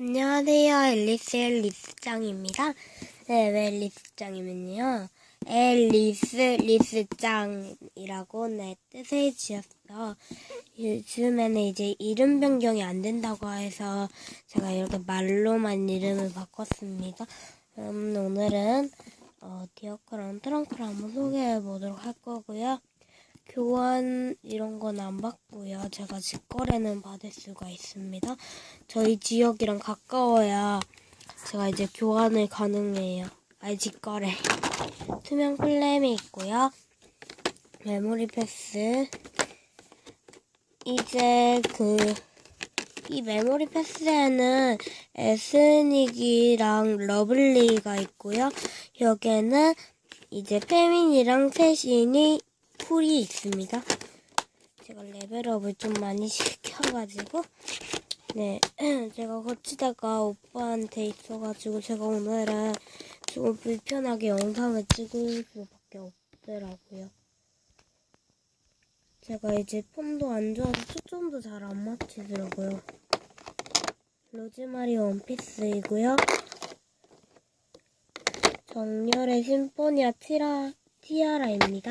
안녕하세요. 앨리스 앨리스짱입니다. 네, 왜 앨리스짱이면요. 앨리스 리스짱이라고 네, 뜻을 지었어. 요즘에는 이제 이름 변경이 안 된다고 해서 제가 이렇게 말로만 이름을 바꿨습니다. 음, 오늘은 어, 디어크랑 트렁크를 한번 소개해 보도록 할 거고요. 교환 이런 건 안 받고요. 제가 직거래는 받을 수가 있습니다. 저희 지역이랑 가까워야 제가 이제 교환을 가능해요. 아니 직거래. 투명 플램이 있고요. 메모리 패스. 이제 그 이 메모리 패스에는 에스닉이랑 러블리가 있고요. 여기에는 이제 페민이랑 세신이 풀이 있습니다. 제가 레벨업을 좀 많이 시켜가지고 네 제가 거치다가 오빠한테 있어가지고 제가 오늘은 조금 불편하게 영상을 찍을 수밖에 없더라고요. 제가 이제 폰도 안 좋아서 초점도 잘 안 맞추더라고요. 로즈마리 원피스이고요. 정열의 심포니아 티라, 티아라입니다.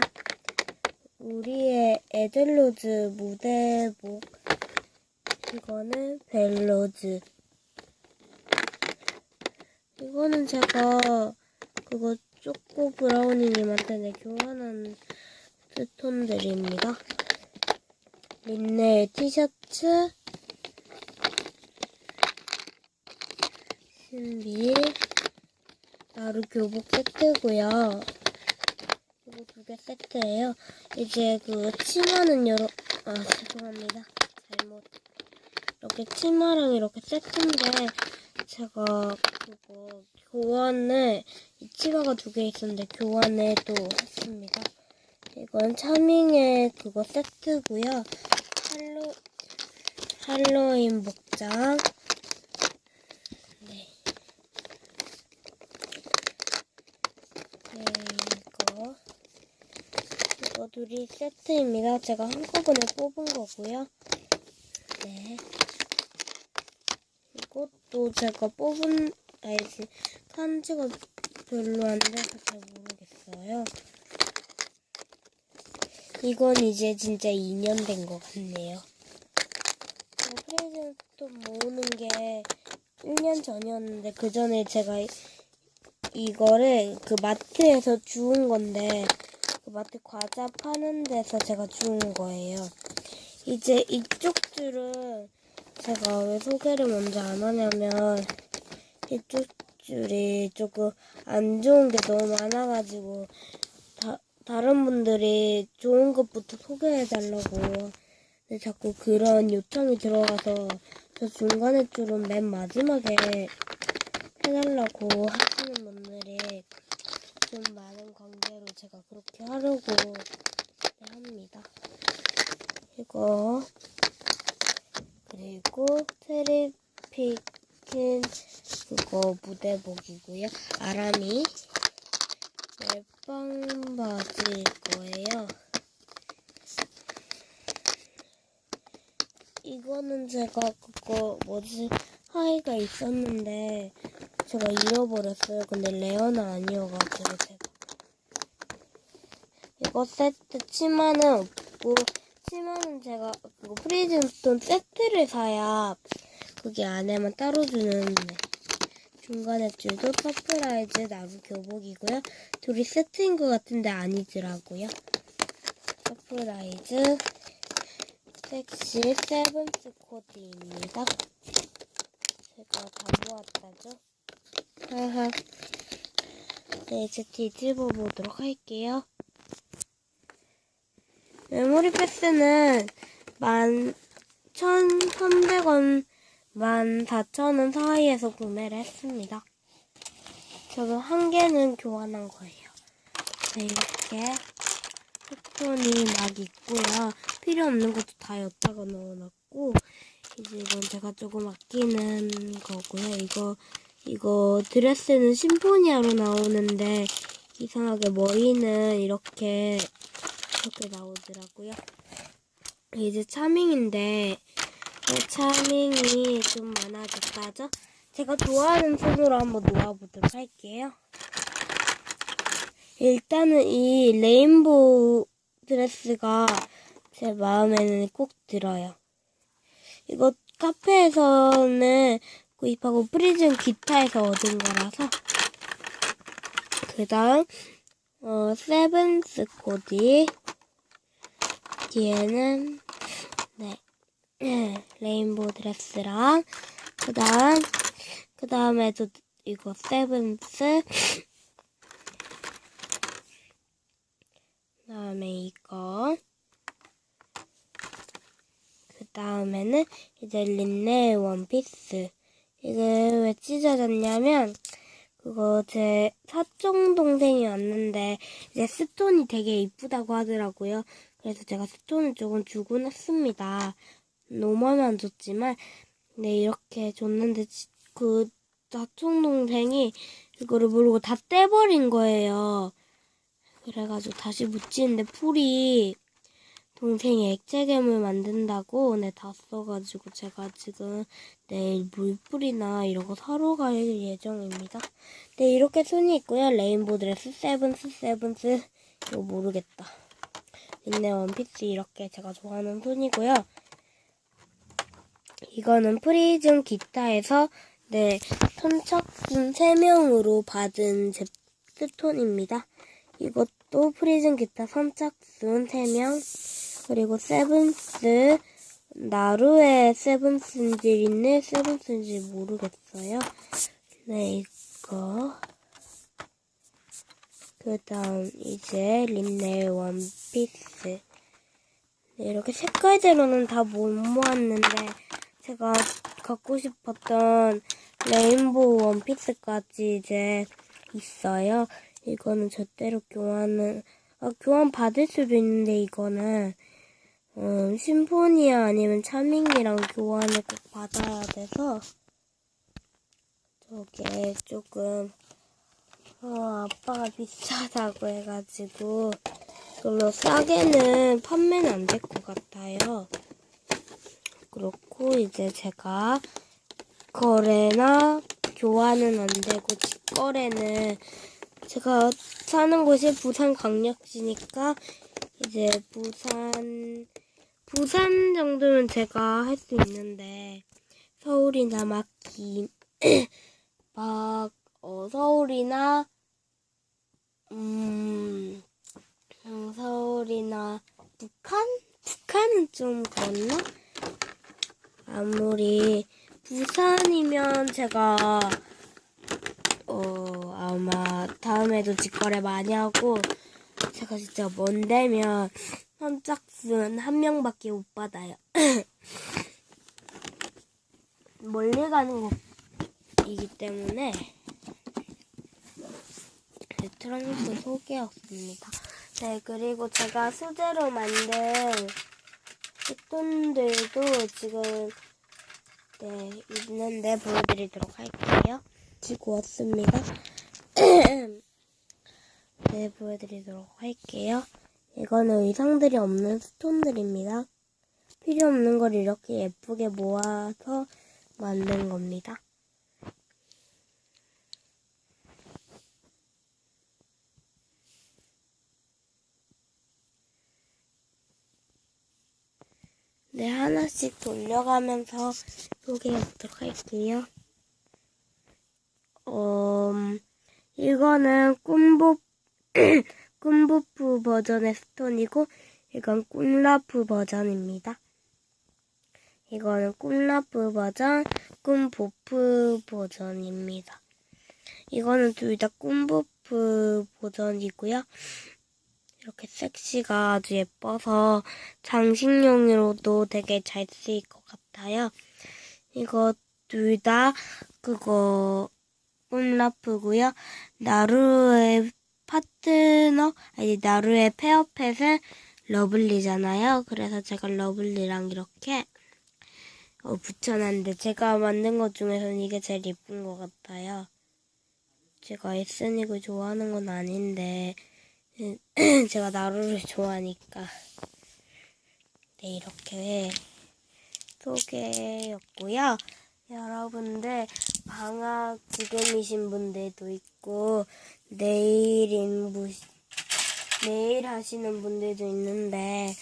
우리의 에델로즈 무대복 이거는 벨로즈. 이거는 제가 그거 초코 브라우니님한테 내 교환한 스톤들입니다. 린넬 티셔츠 신비 나루 교복 세트고요 개 세트예요. 이제 그 치마는 여러 아 죄송합니다. 잘못 이렇게 치마랑 이렇게 세트인데 제가 그거 교환을 이 치마가 두 개 있었는데 교환을 또 했습니다. 이건 차밍의 그거 세트고요. 할로 할로윈 복장 네. 네, 이거. 이거 둘이 세트입니다. 제가 한꺼번에 뽑은 거고요. 네. 이것도 제가 뽑은, 알지, 산지가 별로 안 돼서 잘 모르겠어요. 이건 이제 진짜 2년 된 것 같네요. 어, 프레젠트 모으는 게 1년 전이었는데, 그 전에 제가 이거를 그 마트에서 주운 건데 그 마트 과자 파는 데서 제가 주운 거예요. 이제 이쪽 줄은 제가 왜 소개를 먼저 안 하냐면 이쪽 줄이 조금 안 좋은 게 너무 많아가지고 다, 다른 분들이 좋은 것부터 소개해달라고 자꾸 그런 요청이 들어와서 저 중간에 줄은 맨 마지막에 해달라고 하시는 분들이 좀 관계로 제가 그렇게 하려고 네, 합니다. 이거 그리고 트리피킨 그거 무대복이고요. 아람이 멜빵 바지일 거예요. 이거는 제가 그거 뭐지 하이가 있었는데 제가 잃어버렸어요. 근데 레어는 아니어가지고 제가 이거 세트 치마는 없고 치마는 제가 그거 프리즘스톤 세트를 사야 그게 안에만 따로 주는 중간에 줄도 서프라이즈 나루 교복이고요. 둘이 세트인 것 같은데 아니더라고요. 서프라이즈 섹시 세븐스 코디입니다. 제가 다 모았다죠? 하하. 네, 이제 뒤집어 보도록 할게요. 메모리 패스는 만, 1,300원, 14,000원 사이에서 구매를 했습니다. 저는 한 개는 교환한 거예요. 네, 이렇게 쿠폰이 막 있고요. 필요 없는 것도 다 여기다가 넣어놨고, 이제 이건 제가 조금 아끼는 거고요. 이거 이거 드레스는 심포니아로 나오는데 이상하게 머리는 이렇게 이렇게 나오더라고요. 이제 차밍인데 어, 차밍이 좀 많아졌다죠? 제가 좋아하는 손으로 한번 놓아보도록 할게요. 일단은 이 레인보우 드레스가 제 마음에는 꼭 들어요. 이거 카페에서는 구입하고 프리즘 기타에서 얻은 거라서 그 다음 어, 세븐스 코디 뒤에는 네 레인보우 드레스랑 그 다음 그 다음에도 이거 세븐스 그 다음에 이거 그 다음에는 이제 린네 원피스 이게 왜 찢어졌냐면 그거 제 사촌 동생이 왔는데 이제 스톤이 되게 이쁘다고 하더라고요. 그래서 제가 스톤을 조금 주곤 했습니다. 안 줬지만 네 이렇게 줬는데 지- 그 사촌 동생이 이거를 모르고 다 떼버린 거예요. 그래가지고 다시 묻히는데 풀이 동생이 액체괴물 만든다고 네 다 써가지고 제가 지금 내일 물풀이나 이런 거 사러 갈 예정입니다. 네 이렇게 순이 있고요. 레인보우 드레스 세븐스 세븐스 이거 모르겠다. 린네 원피스 이렇게 제가 좋아하는 손이고요. 이거는 프리즘 기타에서 네 선착순 3명으로 받은 제 스톤입니다. 이것도 프리즘 기타 선착순 3명 그리고 세븐스 나루의 세븐스인지 린네 세븐스인지 모르겠어요. 네 이거 그 다음 이제 린네 원피스 네, 이렇게 색깔대로는 다 못 모았는데 제가 갖고 싶었던 레인보우 원피스까지 이제 있어요. 이거는 절대로 교환은 아, 교환 받을 수도 있는데 이거는 음, 심포니아 아니면 차밍이랑 교환을 꼭 받아야 돼서 저게 조금 어, 아빠가 비싸다고 해가지고 별로 싸게는 판매는 안 될 것 같아요. 그렇고 이제 제가 거래나 교환은 안 되고 직거래는 제가 사는 곳이 부산 광역시니까 이제 부산 부산 정도는 제가 할 수 있는데 서울이나 막기 막 어, 서울이나 음 음, 서울이나 북한 북한은 좀 그렇나? 아무리 부산이면 제가 어 아마 다음에도 직거래 많이 하고 제가 진짜 먼 데면 선착순 한 명밖에 못 받아요. 멀리 가는 곳이기 때문에 트렁크 소개였습니다. 네, 그리고 제가 수제로 만든 스톤들도 지금 네, 있는데 보여드리도록 할게요. 지고 왔습니다. 네, 보여드리도록 할게요. 이거는 의상들이 없는 스톤들입니다. 필요 없는 걸 이렇게 예쁘게 모아서 만든 겁니다. 네, 하나씩 돌려가면서 소개해보도록 할게요. 음, 이거는 꿈보, 꿈보프 버전의 스톤이고, 이건 꿈라프 버전입니다. 이거는 꿈라프 버전, 꿈보프 버전입니다. 이거는 둘 다 꿈보프 버전이고요. 이렇게 섹시가 아주 예뻐서 장식용으로도 되게 잘 쓰일 것 같아요. 이거 둘 다 그거 꿈라프고요. 나루의 파트너, 아니 나루의 페어펫은 러블리잖아요. 그래서 제가 러블리랑 이렇게 어, 붙여놨는데 제가 만든 것 중에서는 이게 제일 예쁜 것 같아요. 제가 에스닉을 좋아하는 건 아닌데 제가 나루를 좋아하니까 네 이렇게 소개였고요. 여러분들 방학 지금이신 분들도 있고 내일인 무 내일 하시는 분들도 있는데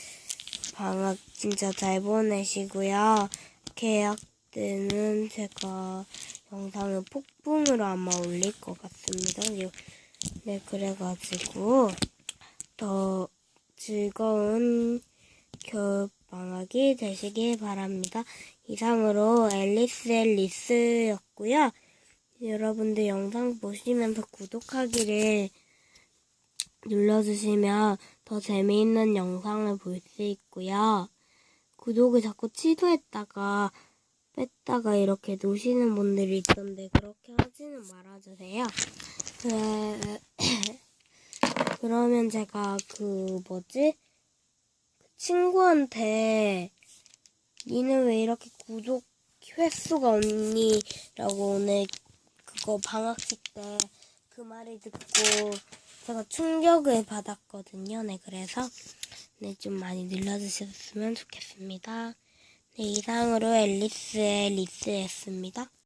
방학 진짜 잘 보내시고요. 계약 때는 제가 영상을 폭풍으로 아마 올릴 것 같습니다. 네, 그래가지고 더 즐거운 겨울 방학이 되시길 바랍니다. 이상으로 앨리스 앨리스였고요. 여러분들 영상 보시면서 구독하기를 눌러주시면 더 재미있는 영상을 볼 수 있고요. 구독을 자꾸 취소했다가 뺐다가 이렇게 놓으시는 분들이 있던데 그렇게 하지는 말아주세요. 네. 그러면 제가 그 뭐지? 친구한테 니는 왜 이렇게 구독 횟수가 없니? 라고 오늘 그거 방학식 때 그 말을 듣고 제가 충격을 받았거든요. 네, 그래서 네, 좀 많이 눌러주셨으면 좋겠습니다. 네, 이상으로 앨리스의 리스였습니다.